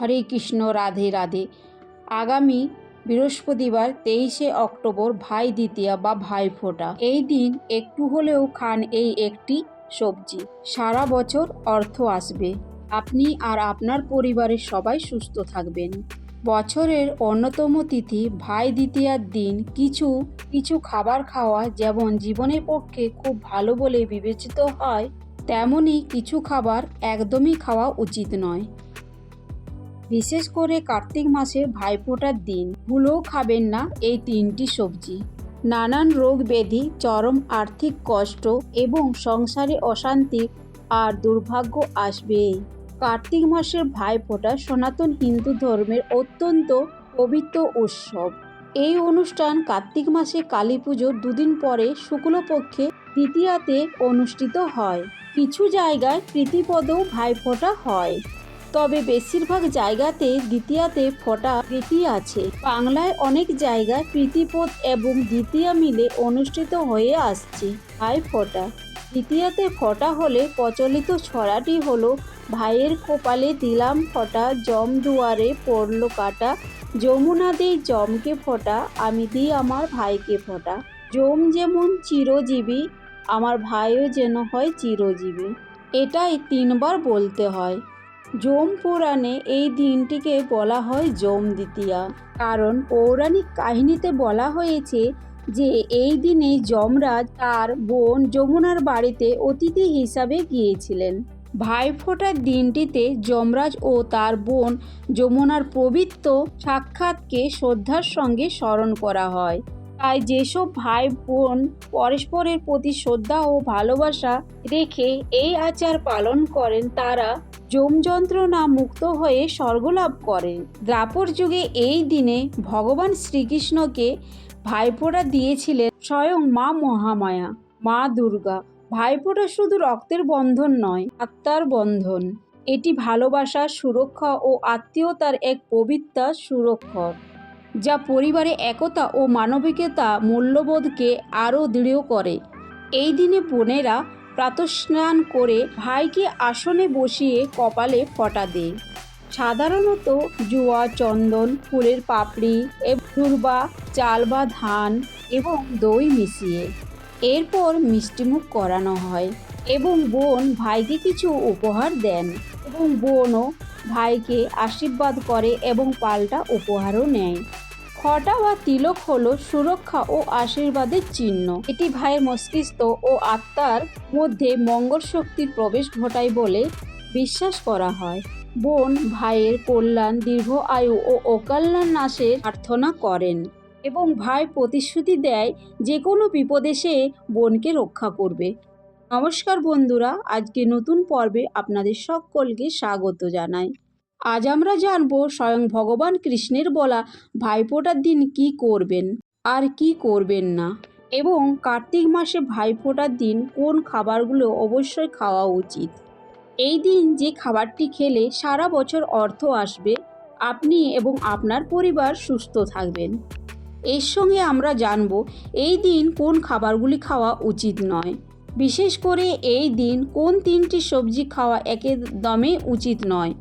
হরে কৃষ্ণ, রাধে রাধে। আগামী বৃহস্পতিবার তেইশে অক্টোবর ভাই দ্বিতীয়া বা ভাই ফোঁটা। এই দিন একটু হলেও খান এই একটি সবজি। সারা বছর অর্থ আসবে। আপনি আর আপনার পরিবারের সবাই সুস্থ থাকবেন। বছরের অন্যতম তিথি ভাই দ্বিতীয়ার দিন কিছু কিছু খাবার খাওয়া যেমন জীবনের পক্ষে খুব ভালো বলে বিবেচিত হয় তেমনই কিছু খাবার একদমই খাওয়া উচিত নয়। বিশেষ করে কার্তিক মাসের ভাইফোঁটার দিন। ভুলেও খাবেন না এই তিনটি সবজি। নানান রোগ ব্যাধি, চরম আর্থিক কষ্ট এবং সংসারে অশান্তি আর দুর্ভাগ্য আসবেই। কার্তিক মাসের ভাইফোঁটা সনাতন হিন্দু ধর্মের অত্যন্ত পবিত্র উৎসব। এই অনুষ্ঠান কার্তিক মাসে কালী পুজোর দুদিন পরে শুক্লপক্ষে দ্বিতীয়াতে অনুষ্ঠিত হয়। কিছু জায়গায় প্রীতিপদও ভাইফোঁটা হয়। তবে বেশিরভাগ জায়গাতে দ্বিতীয়াতে ফোঁটা প্রীতি আছে। বাংলায় অনেক জায়গায় প্রীতিপদ এবং দ্বিতীয়া মিলে অনুষ্ঠিত হয়ে আসছে। ভাই ফোঁটা। দ্বিতীয়াতে ফোঁটা হলে প্রচলিত ছড়াটি হলো, ভাইয়ের কপালে দিলাম ফোঁটা, জম দুয়ারে পড়ল কাটা, যমুনা দেই জমকে ফোঁটা, আমি দিই আমার ভাইকে ফোঁটা। জম যেমন চিরজীবী, আমার ভাইও যেন হয় চিরজীবী। এটাই তিনবার বলতে হয়। যম পুরাণে এই দিনটিকে বলা হয় যম দ্বিতীয়া। কারণ পৌরাণিক কাহিনীতে বলা হয়েছে যে এই দিনে যমরাজ তার বোন যমুনার বাড়িতে অতিথি হিসাবে গিয়েছিলেন। ভাইফোঁটার দিনটিতে যমরাজ ও তার বোন যমুনার পবিত্র সাক্ষাৎকে শ্রদ্ধার সঙ্গে স্মরণ করা হয়। তাই যেসব ভাই বোন পরস্পরের প্রতি শ্রদ্ধা ও ভালোবাসা রেখে এই আচার পালন করেন, তারা যম যন্ত্রণা মুক্ত হয়ে স্বর্গলাভ করেন দ্রাপর যুগে এই দিনে ভগবান শ্রীকৃষ্ণকে ভাইফোঁটা দিয়েছিলেন স্বয়ং মা মহামায়া, মা দুর্গা। ভাইফোঁটা শুধু রক্তের বন্ধন নয়, আত্মার বন্ধন। এটি ভালোবাসা, সুরক্ষা ও আত্মীয়তার এক পবিত্র সুরক্ষর যা পরিবারে একতা ও মানবিকতা মূল্যবোধকে আরও দৃঢ় করে। এই দিনে বোনেরা প্রাতস্নান করে ভাইকে আসনে বসিয়ে কপালে ফটা দেয় সাধারণত জুয়া, চন্দন, ফুলের পাপড়ি দুর্বা চাল বা ধান এবং দই মিশিয়ে এরপর মিষ্টিমুখ করানো হয় এবং বোন ভাইকে কিছু উপহার দেন এবং বোনও ভাইকে আশীর্বাদ করে এবং পাল্টা উপহারও নেয়। খটা বা তিলক হলো সুরক্ষা ও আশীর্বাদের চিহ্ন। এটি ভাইয়ের মস্তিষ্ক ও আত্মার মধ্যে মঙ্গল শক্তির প্রবেশ ঘটায় বলে বিশ্বাস করা হয়। বোন, ভাইয়ের কল্যাণ, দীর্ঘ আয়ু ও অকল্যাণ নাশের প্রার্থনা করেন এবং ভাই প্রতিশ্রুতি দেয় যে কোনো বিপদে সে বোনকে রক্ষা করবে। নমস্কার বন্ধুরা আজকে নতুন পর্বে আপনাদের সকলকে স্বাগত জানাই। আজ আমরা জানব স্বয়ং ভগবান কৃষ্ণের বলা ভাইফোঁটার দিন কি করবেন আর কি করবেন না। এবং কার্তিক মাসে ভাইফোঁটার দিন কোন খাবারগুলো অবশ্যই খাওয়া উচিত। এই দিন যে খাবারটি খেলে সারা বছর অর্থ আসবে, আপনি এবং আপনার পরিবার সুস্থ থাকবেন। এর সঙ্গে আমরা জানব এই দিন কোন খাবারগুলি খাওয়া উচিত নয়। বিশেষ করে এই দিন কোন তিনটি সবজি খাওয়া একদমই উচিত নয়।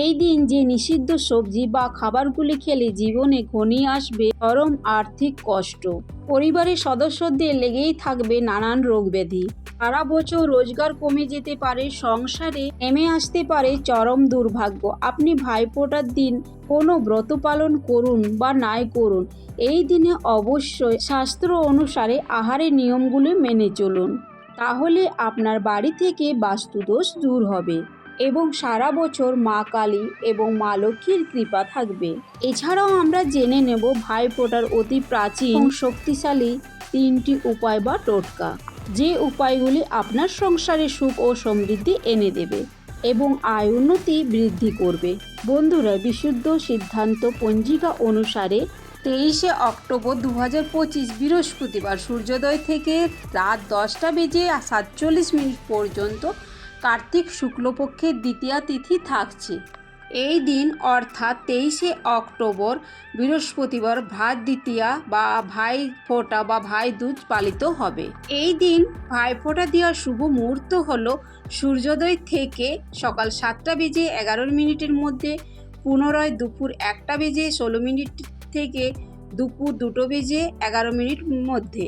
এই দিন যে নিষিদ্ধ সবজি বা খাবারগুলি খেলে জীবনে ঘনিয়ে আসবে চরম আর্থিক কষ্ট। পরিবারের সদস্যদের লেগেই থাকবে নানান রোগ ব্যাধি সারা বছর রোজগার কমে যেতে পারে, সংসারে নেমে আসতে পারে চরম দুর্ভাগ্য। আপনি ভাইফোঁটার দিন কোনো ব্রত পালন করুন বা নাই করুন, এই দিনে অবশ্যই শাস্ত্র অনুসারে আহারের নিয়মগুলি মেনে চলুন। তাহলে আপনার বাড়ি থেকে বাস্তুদোষ দূর হবে এবং সারা বছর মা কালী এবং মা লক্ষ্মীর কৃপা থাকবে। এছাড়াও আমরা জেনে নেব ভাইফোঁটার অতি প্রাচীন শক্তিশালী তিনটি উপায় বা টোটকা যে উপায়গুলি আপনার সংসারে সুখ ও সমৃদ্ধি এনে দেবে এবং আয় উন্নতি বৃদ্ধি করবে। বন্ধুরা বিশুদ্ধ সিদ্ধান্ত পঞ্জিকা অনুসারে তেইশে অক্টোবর দু হাজার পঁচিশ বৃহস্পতিবার সূর্যোদয় থেকে রাত দশটা বেজে সাতচল্লিশ মিনিট পর্যন্ত কার্তিক শুক্লপক্ষের দ্বিতীয়া তিথি থাকছে। এই দিন অর্থাৎ তেইশে অক্টোবর বৃহস্পতিবার ভাত দ্বিতীয়া বা ভাই ফোঁটা বা ভাই দুজ পালিত হবে। এই দিন ভাই ভাইফোঁটা দেওয়ার শুভ মুহূর্ত হল সূর্যোদয় থেকে সকাল সাতটা বেজে এগারো মিনিটের মধ্যে, পুনরায় দুপুর একটা বেজে ষোলো মিনিট থেকে দুপুর দুটো বেজে এগারো মিনিট মধ্যে।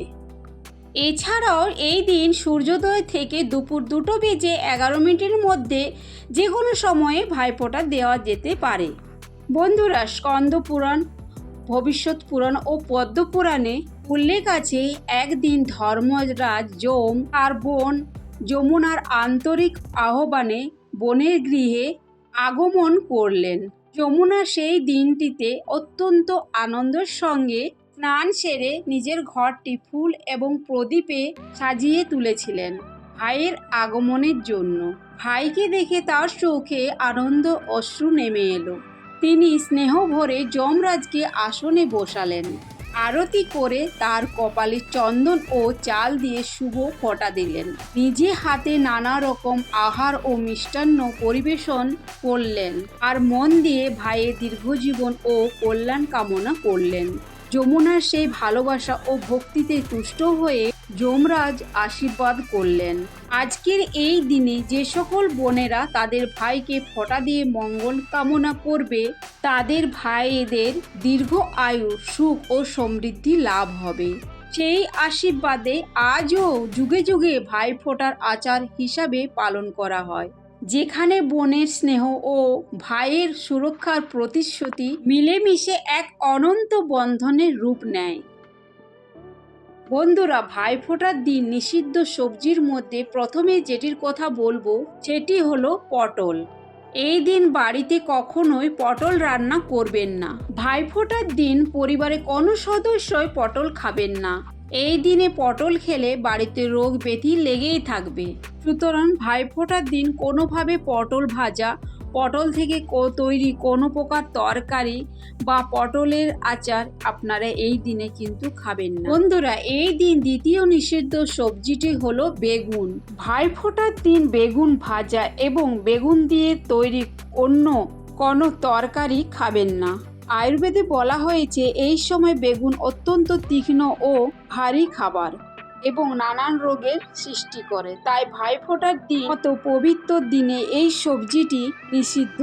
এছাড়াও এই দিন সূর্যোদয় থেকে দুপুর দুটো বেজে এগারো মিনিটের মধ্যে যে কোনো সময়ে ভাইফোঁটা দেওয়া যেতে পারে। বন্ধুরা, স্কন্দ পুরাণ, ভবিষ্যৎ পুরাণ ও পদ্ম পুরাণে উল্লেখ আছে, একদিন ধর্মরাজ যম আর বোন যমুনার আন্তরিক আহ্বানে বনের গৃহে আগমন করলেন। যমুনা সেই দিনটিতে অত্যন্ত আনন্দের সঙ্গে স্নান সেরে নিজের ঘরটি ফুল এবং প্রদীপে সাজিয়ে তুলেছিলেন ভাইয়ের আগমনের জন্য। ভাইকে দেখে তার চোখে আনন্দ অশ্রু নেমে এলো। তিনি স্নেহ ভরে যমরাজকে আসনে বসালেন। আরতি করে তার কপালে চন্দন ও চাল দিয়ে শুভ ফটা দিলেন। নিজে হাতে নানা রকম আহার ও মিষ্টান্ন পরিবেশন করলেন আর মন দিয়ে ভাইয়ের দীর্ঘজীবন ও কল্যাণ কামনা করলেন। যমুনার সেই ভালোবাসা ও ভক্তিতে তুষ্ট হয়ে যমরাজ আশীর্বাদ করলেন। আজকের এই দিনে যে সকল বোনেরা তাদের ভাইকে ফোঁটা দিয়ে মঙ্গল কামনা করবে, তাদের ভাইদের দীর্ঘ আয়ু, সুখ ও সমৃদ্ধি লাভ হবে। সেই আশীর্বাদে আজও যুগে যুগে ভাই ফোঁটার আচার হিসাবে পালন করা হয়। যেখানে বোনের স্নেহ ও ভাইয়ের সুরক্ষার প্রতিশ্রুতি মিলেমিশে এক অনন্ত বন্ধনের রূপ নেয়। বন্ধুরা, ভাইফোঁটার দিন নিষিদ্ধ সবজির মধ্যে প্রথমে যেটির কথা বলব, সেটি হলো পটল। এই দিন বাড়িতে কখনোই পটল রান্না করবেন না। ভাইফোঁটার দিন পরিবারে কোনো সদস্যই পটল খাবেন না। এই দিনে পটল খেলে বাড়িতে রোগ ব্যাধি লেগেই থাকবে। সুতরাং ভাইফোঁটার দিন কোনোভাবে পটল ভাজা পটল থেকে তৈরি কোনো প্রকার তরকারি বা পটলের আচার আপনারা এই দিনে কিন্তু খাবেন না। বন্ধুরা, এই দিন দ্বিতীয় নিষিদ্ধ সবজিটি হলো বেগুন। ভাইফোঁটার দিন বেগুন ভাজা এবং বেগুন দিয়ে তৈরি অন্য কোনো তরকারি খাবেন না। আয়ুর্বেদে বলা হয়েছে, এই সময় বেগুন অত্যন্ত তীক্ষ্ণ ও ভারী খাবার। এবং নানান রোগের সৃষ্টি করে। তাই ভাইফোঁটার দিন মতো পবিত্র দিনে এই সবজিটি নিষিদ্ধ।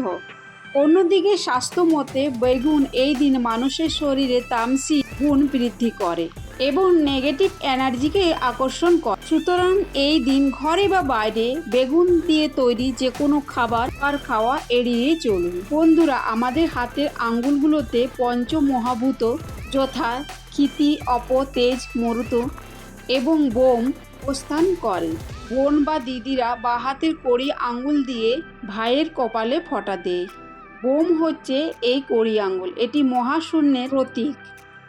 অন্যদিকে স্বাস্থ্য মতে বেগুন এই দিন মানুষের শরীরে তামসি গুণ বৃদ্ধি করে এবং নেগেটিভ এনার্জিকে আকর্ষণ করে। সুতরাং এই দিন ঘরে বা বাইরে বেগুন দিয়ে তৈরি যে কোনো খাবার আর খাওয়া এড়িয়ে চলুন। বন্ধুরা, আমাদের হাতের আঙ্গুলগুলোতে পঞ্চমহাভূত যথা ক্ষিতি, অপ, তেজ, মরুত এবং বোম প্রস্থান করে বোন বা দিদিরা বা হাতের কড়ি আঙ্গুল দিয়ে ভাইয়ের কপালে ফোঁটা দেয়। বোম হচ্ছে এই কড়ি আঙ্গুল এটি মহাশূন্যের প্রতীক।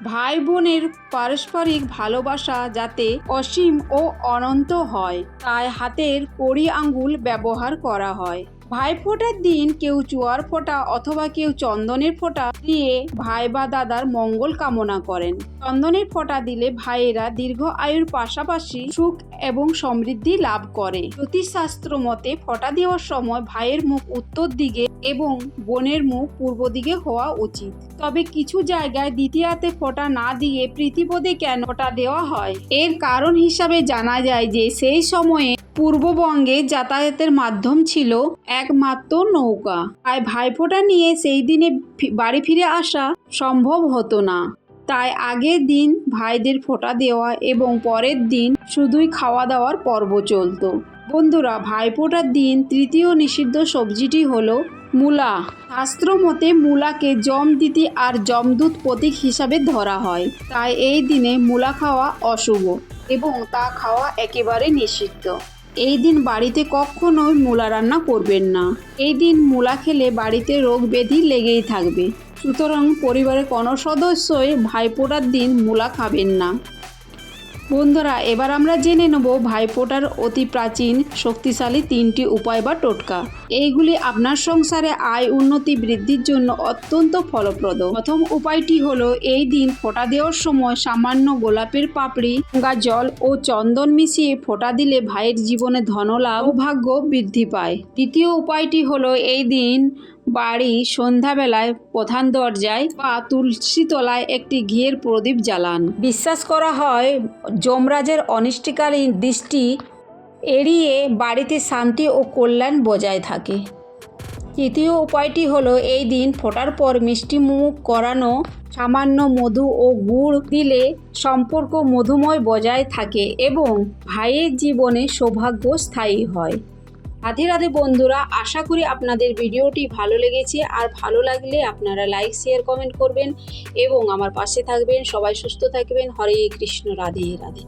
ভাই বোনের পারস্পরিক ভালোবাসা যাতে অসীম ও অনন্ত হয়, তাই হাতের কড়ি আঙ্গুল ব্যবহার করা হয়। ভাইফোঁটার দিন কেউ চুয়ার ফোঁটা অথবা কেউ চন্দনের ফোঁটা দিয়ে ভাই বা দাদার মঙ্গল কামনা করেন। চন্দনের ফোঁটা দিলে ভাইয়েরা দীর্ঘ আয়ুর পাশাপাশি সুখ এবং সমৃদ্ধি লাভ করে। জ্যোতিষশাস্ত্র মতে ফোঁটা দেওয়ার সময় ভাইয়ের মুখ উত্তর দিকে এবং বোনের মুখ পূর্ব দিকে হওয়া উচিত। তবে কিছু জায়গায় দ্বিতীয়াতে ফোঁটা না দিয়ে প্রীতিপদে কেন ফোঁটা দেওয়া হয়? এর কারণ হিসাবে জানা যায় যে সেই সময়ে পূর্ববঙ্গে যাতায়াতের মাধ্যম ছিল একমাত্র নৌকা। তাই ভাইফোঁটা নিয়ে সেই দিনে বাড়ি ফিরে আসা সম্ভব হতো না। তাই আগের দিন ভাইদের ফোঁটা দেওয়া এবং পরের দিন শুধুই খাওয়া দাওয়ার পর্ব চলতো। বন্ধুরা, ভাইফোঁটার দিন তৃতীয় নিষিদ্ধ সবজিটি হলো মূলা। শাস্ত্র মতে মূলাকে জম দিতি আর জমদূত প্রতীক হিসাবে ধরা হয়। তাই এই দিনে মূলা খাওয়া অশুভ এবং তা খাওয়া একেবারে নিষিদ্ধ। এই দিন বাড়িতে কখনোই মূলা রান্না করবেন না। এই দিন মূলা খেলে বাড়িতে রোগ ব্যাধি লেগেই থাকবে। সুতরাং পরিবারের কোনো সদস্যই ভাইফোঁটার দিন মূলা খাবেন না। বন্ধুরা, এবার আমরা জেনে নেব ভাইফোঁটার অতি প্রাচীন, শক্তিশালী তিনটি উপায় বা টোটকা। এইগুলি আপনার সংসারে আয় উন্নতি বৃদ্ধির জন্য অত্যন্ত ফলপ্রদ। প্রথম উপায়টি হলো, এই দিন ফোঁটা দেওয়ার সময় সামান্য গোলাপের পাপড়ি, গঙ্গা জল ও চন্দন মিশিয়ে ফোঁটা দিলে ভাইয়ের জীবনে ধনলাভ ভাগ্য বৃদ্ধি পায়। দ্বিতীয় উপায়টি হলো, এই দিন বাড়ি সন্ধ্যাবেলায় প্রধান দরজায় বা তুলসী তলায় একটি ঘিয়ের প্রদীপ জ্বালান। বিশ্বাস করা হয় যমরাজের অনিষ্টিকালীন দৃষ্টি এড়িয়ে বাড়িতে শান্তি ও কল্যাণ বজায় থাকে। তৃতীয় উপায়টি হলো এই দিন ফোটার পর মিষ্টি মুখ করানো, সামান্য মধু ও গুড় দিলে সম্পর্ক মধুময় বজায় থাকে এবং ভাইয়ের জীবনে সৌভাগ্য স্থায়ী হয়। রাধে রাধে বন্ধুরা, আশা করি আপনাদের ভিডিওটি ভালো লেগেছে। আর ভালো লাগলে আপনারা লাইক, শেয়ার, কমেন্ট করবেন এবং আমার পাশে থাকবেন। সবাই সুস্থ থাকবেন। হরে কৃষ্ণ, রাধে রাধে।